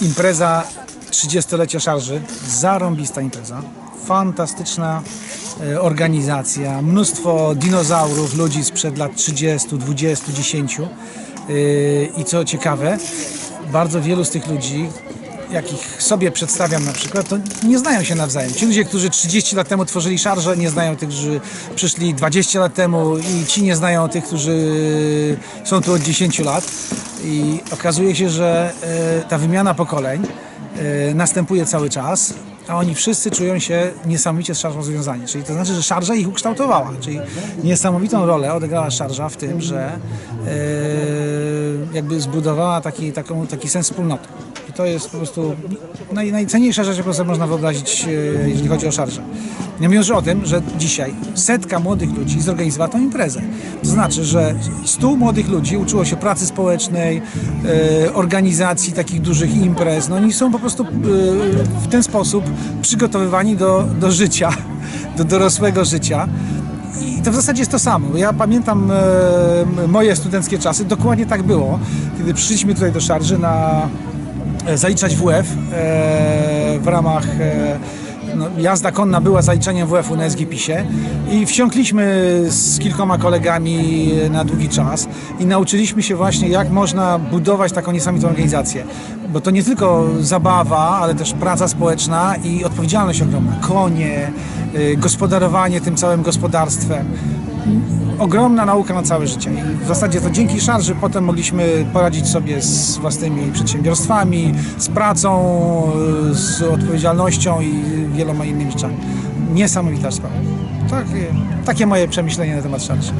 Impreza 30-lecia szarży, zarąbista impreza, fantastyczna e, organizacja, mnóstwo dinozaurów, ludzi sprzed lat 30, 20, 10 Yy, i co ciekawe, bardzo wielu z tych ludzi, jakich sobie przedstawiam na przykład, to nie znają się nawzajem. Ci ludzie, którzy 30 lat temu tworzyli szarże, nie znają tych, którzy przyszli 20 lat temu i ci nie znają tych, którzy są tu od 10 lat. I okazuje się, że e, ta wymiana pokoleń e, następuje cały czas, a oni wszyscy czują się niesamowicie z szarżą związani. Czyli to znaczy, że szarża ich ukształtowała. Czyli niesamowitą rolę odegrała szarża w tym, że e, jakby zbudowała taki, taką, taki sens wspólnoty. I to jest po prostu naj, najcenniejsza rzecz, jaką sobie można wyobrazić, e, jeżeli chodzi o szarżę. Nie mówiąc o tym, że dzisiaj setka młodych ludzi zorganizowała tą imprezę. To znaczy, że stu młodych ludzi uczyło się pracy społecznej, e, organizacji takich dużych imprez. No oni są po prostu e, w ten sposób przygotowywani do, do życia, do dorosłego życia. I to w zasadzie jest to samo. Ja pamiętam moje studenckie czasy, dokładnie tak było, kiedy przyszliśmy tutaj do Szarży na zaliczać WF e, w ramach e, no, jazda konna była zaliczeniem WF-u na SGPisie i wsiąkliśmy z kilkoma kolegami na długi czas i nauczyliśmy się właśnie jak można budować taką niesamowitą organizację. Bo to nie tylko zabawa, ale też praca społeczna i odpowiedzialność ogromna. Konie, gospodarowanie tym całym gospodarstwem ogromna nauka na całe życie. I w zasadzie to dzięki szarży potem mogliśmy poradzić sobie z własnymi przedsiębiorstwami, z pracą, z odpowiedzialnością i wieloma innymi rzeczami. Niesamowita sprawa. Takie, takie moje przemyślenie na temat szarży.